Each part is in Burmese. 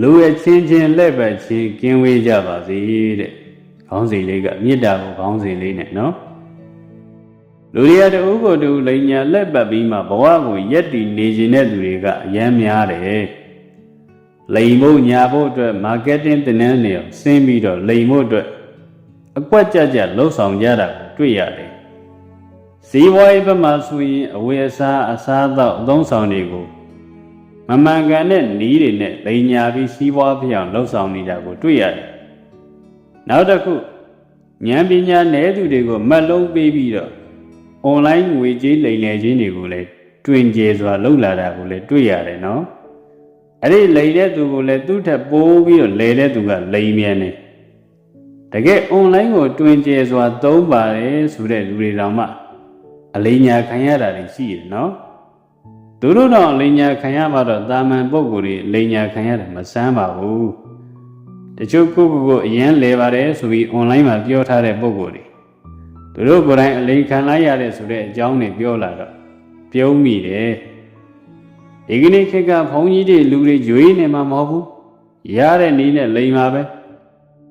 လူရဲ့ချင်းချင်းလက်ပတ်ချင်းကင်းဝေးကြပါစေတဲ့ခေါင်းစဉ်လေးကမေတ္တာကိုခေါင်းစဉ်လေးနဲ့နော်လူတွေကတဦးကိုတူလိန်ညာလက်ပတ်ပြီးမှဘဝကိုရက်တည်နေခြင်းတဲ့သူတွေကအယမ်းများတယ်လိန်ဖို့ညာဖို့အတွက်မာကတ်တင်းတင်နန်းနေအောင်ဆင်းပြီးတော့လိန်ဖို့အတွက်အကွက်ကြကြလှုပ်ဆောင်ကြတာကိုတွေ့ရတယ်ဇီဝရေးဘက်မှာဆိုရင်အဝေအစားအစားအသောက်အသုံးဆောင်တွေကို မမှန်ကန်တဲ့နီးတွေနဲ့လိန်ညာပြီးစီးပွားဖြစ်အောင်လှုပ်ဆောင်နေတာကိုတွေ့ရတယ်နောက်တစ်ခုဉာဏ်ပညာနည်းသူတွေကိုမတ်လုံးပေးပြီးတော့ online ငွေကြေးလိမ်လည်ခြင်းတွေကိုလည်းတွင်ကျဲစွာလှုပ်လာတာကိုလည်းတွေ့ရတယ်နော်အဲ့ဒီလိမ်တဲ့သူကိုလည်းသူ့ထက်ပိုးပြီးတော့လဲတဲ့သူကလိမ်မြန်တယ်တကယ် online ကိုတွင်ကျဲစွာသုံးပါတယ်ဆိုတဲ့လူတွေတောင်မှအလိညာခံရတာတွေရှိတယ်နော် သူတို့တော့အလိညာခံရမှတော့တာမန်ပုံကိုယ်တွေအလိညာခံရတယ်မဆန်းပါဘူးတချို့ကိုကိုကိုအရင်လဲပါတယ်ဆိုပြီး online မှာပြောထားတဲ့ပုံကိုယ်တွေသူတို့ကိုယ်တိုင်အလိန်ခံလိုက်ရတဲ့ဆိုတဲ့အကြောင်းတွေပြောလာတော့ပြုံးမိတယ်ဒီကနေ့ခေတ်ကဘုန်းကြီးတွေလူတွေကြွေးနေမှာမဟုတ်ဘူးရတဲ့နည်းနဲ့လိန်ပါပဲ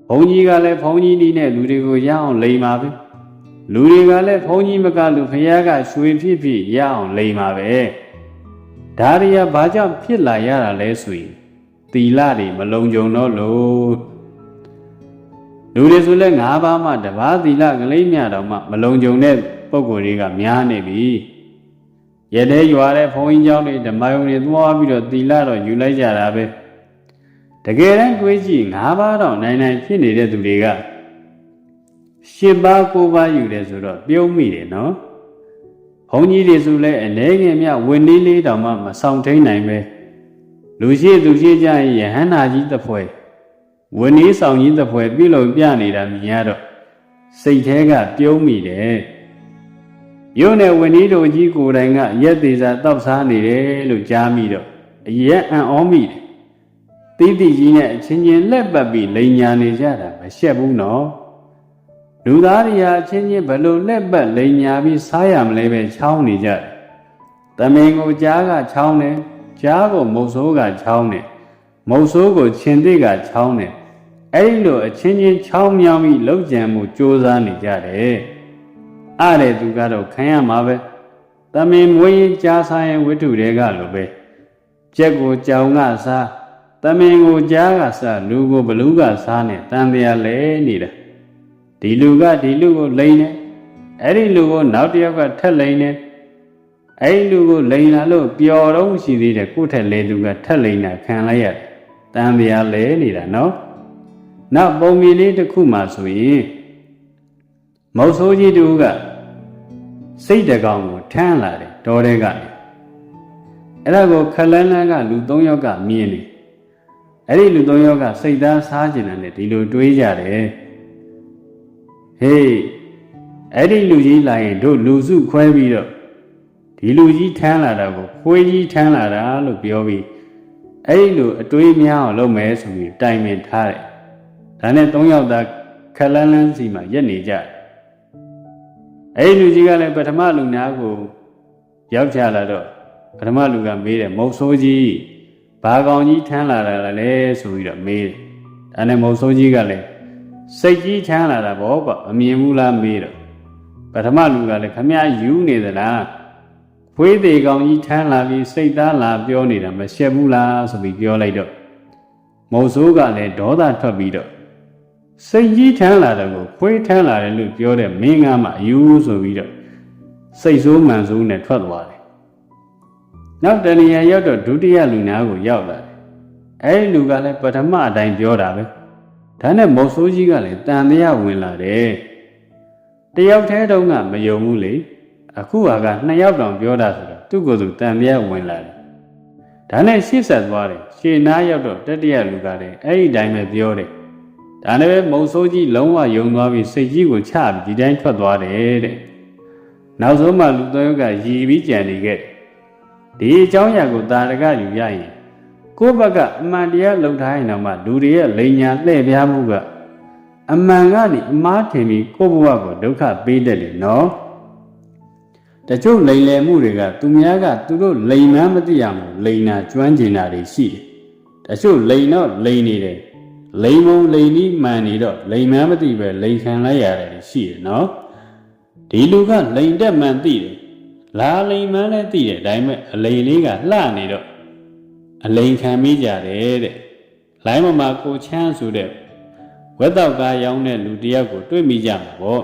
ဘုန်းကြီးကလည်းဘုန်းကြီးနည်းနဲ့လူတွေကိုရအောင်လိန်ပါပဲလူတွေကလည်းဘုန်းကြီးမကလူဖခင်ကရွှေဖြစ်ဖြစ်ရအောင်လိန်ပါပဲ ဒါရီယာဘာကြောင့်ဖြစ်လာရတာလဲဆိုရင်တီလာတွေမလုံခြုံတော့လို့လူတွေဆိုလဲ၅ပါးမှတပါးတီလာကလေးမြတော်မှမလုံခြုံတဲ့ပုံကိုယ်တွေကများနေပြီရတဲ့ရွာတဲ့ဘုန်းကြီးကျောင်းတွေဓမ္မယုံတွေသွားပြီးတော့တီလာတော့ယူလိုက်ကြတာပဲတကယ်တမ်းတွေးကြည့်၅ပါးတော့နိုင်နိုင်ဖြစ်နေတဲ့သူတွေက၈ပါး၉ပါးယူတယ်ဆိုတော့ပြုံးမိတယ်နော် ဘုန်းကြီးတွေဆိုလဲအနေငယ်မြဝင်းလေးလေးတောင်မှမဆောင်ထိန်နိုင်ပဲလူရှိသူရှိကြရင်ယဟန္တာကြီးတစ်ဖွဲဝင်းလေးဆောင်ကြီးတစ်ဖွဲပြုလုပ်ပြနေတာမြင်ရတော့စိတ်แท้ကပြုံးမိတယ်ရုံနဲ့ဝင်းလေးတို့ကြီးကိုယ်တိုင်ကရက်သေးစာတောက်စားနေတယ်လို့ကြားမိတော့အရက်အံ့ဩမိတယ်တိတိကြီးနဲ့အချင်းချင်းလက်ပတ်ပြီးလိန်ညာနေကြတာမရှက်ဘူးနော် လူသားတွေဟာအချင်းချင်းဘလို့လက်ပတ်လိန်ညာပြီးစားရမလဲပဲချောင်းနေကြတယ်။တမင်ကိုကြားကချောင်းတယ်။ကြားကိုမုတ်ဆိုးကချောင်းတယ်။မုတ်ဆိုးကိုခြင်တိကချောင်းတယ်။အဲ့ဒီလိုအချင်းချင်းချောင်းမြောင်းပြီးလှုပ်ကြံမှုကြိုးစားနေကြတယ်။အဲ့တဲ့သူကတော့ခံရမှာပဲ။တမင်မွေးရင်ကြားစားရင်ဝိထုတွေကလိုပဲ။ကြက်ကိုကြောင်ကစားတမင်ကိုကြားကစားလူကိုဘလူးကစားနဲ့တန်တရားလဲနေတာ။ ဒီလူကဒီလူကိုလိန်တယ်အဲ့ဒီလူကိုနောက်တစ်ယောက်ကထက်လိန်တယ်အဲ့ဒီလူကိုလိန်လာလို့ပျော်တော့ရှိသေးတယ်ကိုယ့်ထက်လေလူကထက်လိန်တာခံလိုက်ရတယ်တန်ပြားလဲနေတာနော်နောက်ပုံမီလေးတစ်ခုမှဆိုရင်မုတ်ဆိုးကြီးတူကစိတ်တကောင်ကိုထမ်းလာတယ်တော်တဲ့ကနေအဲ့ဒါကိုခလန်းလန်းကလူ၃ယောက်ကမြင်တယ်အဲ့ဒီလူ၃ယောက်ကစိတ်သားစားကျင်တယ်ဒီလိုတွေးကြတယ် ဟေးအဲ့ဒီလူကြီးလာရင်တို့လူစုခွဲပြီးတော့ဒီလူကြီးထမ်းလာတာကိုခွေးကြီးထမ်းလာတာလို့ပြောပြီးအဲ့ဒီလူအတွေးများအောင်လုပ်မယ်ဆိုပြီးတိုင်ပင်ထားတယ်။ဒါနဲ့၃ယောက်သားခလန်းလန်းစီမှာရက်နေကြတယ်။အဲ့ဒီလူကြီးကလည်းပထမလူနာကိုရောက်ချလာတော့ပထမလူကမေးတယ်မုတ်ဆိုးကြီးဘာကောင်ကြီးထမ်းလာတာလဲဆိုပြီးတော့မေးတယ်။ဒါနဲ့မုတ်ဆိုးကြီးကလည်း စိတ်ကြီးချမ်းလာတာဗောကွအမြင်ဘူးလားမေးတော့ပထမလူကလည်းခမယူနေသလားဖွေးသေးကောင်ကြီးထမ်းလာပြီးစိတ်သားလာပြောနေတာမရှက်ဘူးလားဆိုပြီးပြောလိုက်တော့မုံဆိုးကလည်းဒေါသထွက်ပြီးတော့စိတ်ကြီးထမ်းလာတယ်ကိုဖွေးထမ်းလာတယ်လို့ပြောတဲ့မင်းကမှအယူဆိုပြီးတော့စိတ်ဆိုးမှန်ဆိုးနဲ့ထွက်သွားတယ်နောက်တဏှာရောက်တော့ဒုတိယလူနာကိုရောက်လာတယ်အဲဒီလူကလည်းပထမအတိုင်းပြောတာပဲ ဒါနဲ့မုတ်ဆိုးကြီးကလည်းတန်တရားဝင်လာတယ်တယောက်တည်းတုန်းကမယုံဘူးလေအခုဟာကနှစ်ယောက်တောင်ပြောတာဆိုတော့သူ့ကိုယ်သူတန်တရားဝင်လာတယ်ဒါနဲ့ရှေ့ဆက်သွားတယ်ရှေ့နားရောက်တော့တတိယလူကလည်းအဲ့ဒီတိုင်းပဲပြောတယ်ဒါနဲ့ပဲမုတ်ဆိုးကြီးလုံးဝယုံသွားပြီးစိတ်ကြီးကိုချပြီးဒီတိုင်းထွက်သွားတယ်တဲ့နောက်ဆုံးမှလူသုံးယောက်ကရည်ပြီးကြံနေခဲ့တယ်ဒီအကြောင်းအရာကိုတာရကယူရရင် ကိုယ့်ဘက်ကအမှန်တရားလုံထားရင်တော့မှလူတွေရဲ့လိန်ညာလှည့်ပြားမှုကအမှန်ကနေအမားထင်ပြီးကိုယ့်ဘဝကိုဒုက္ခပေးတတ်တယ်နော်တချို့လိန်လည်မှုတွေကသူများကသူတို့လိန်မှန်းမသိရဘူးလိန်နာကျွမ်းကျင်တာတွေရှိတယ်တတချို့လိန်တော့လိန်နေတယ်လိန်မုံလိန်ပြီးမှန်နေတော့လိန်မှန်းမသိပဲလိန်ခံလိုက်ရတယ်ရှိတယ်နော်ဒီလူကလိန်တက်မှန်သိတယ်လာလိန်မှန်းလည်းသိတယ်ဒါပေမဲ့အလိန်လေးကလှနေတော့ အလိန်ခံမိကြတယ်တဲ့လိုင်းမမှာကိုချမ်းဆိုတဲ့ဝက်တော့ကားရောင်းတဲ့လူတစ်ယောက်ကိုတွေ့မိကြမှာပေါ့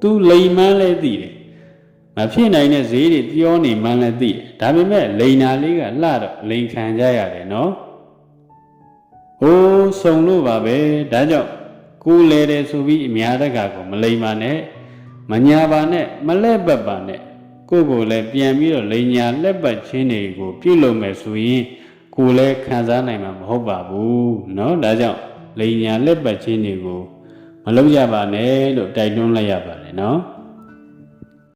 သူလိန်မှန်းလည်းသိတယ်မဖြစ်နိုင်တဲ့ဈေးတွေပြောနေမှန်းလည်းသိတယ်ဒါပေမဲ့လိန်နာလေးကလှတော့လိန်ခံကြရတယ်နော်ဟိုးစုံလို့ပါပဲဒါကြောင့်ကိုယ်လဲတယ်ဆိုပြီးအများတကာကိုမလိန်ပါနဲ့မညာပါနဲ့မလဲ့ပတ်ပါနဲ့ ကိုယ့်ကိုယ်လည်းပြန်ပြီးတော့လိန်ညာလက်ပတ်ချင်းတွေကိုပြုလုပ်မယ်ဆိုရင်ကိုယ်လည်းခံစားနိုင်မှာမဟုတ်ပါဘူးเนาะဒါကြောင့်လိန်ညာလက်ပတ်ချင်းတွေကိုမလုပ်ကြပါနဲ့လို့တိုက်တွန်းလိုက်ရပါတယ်เนาะ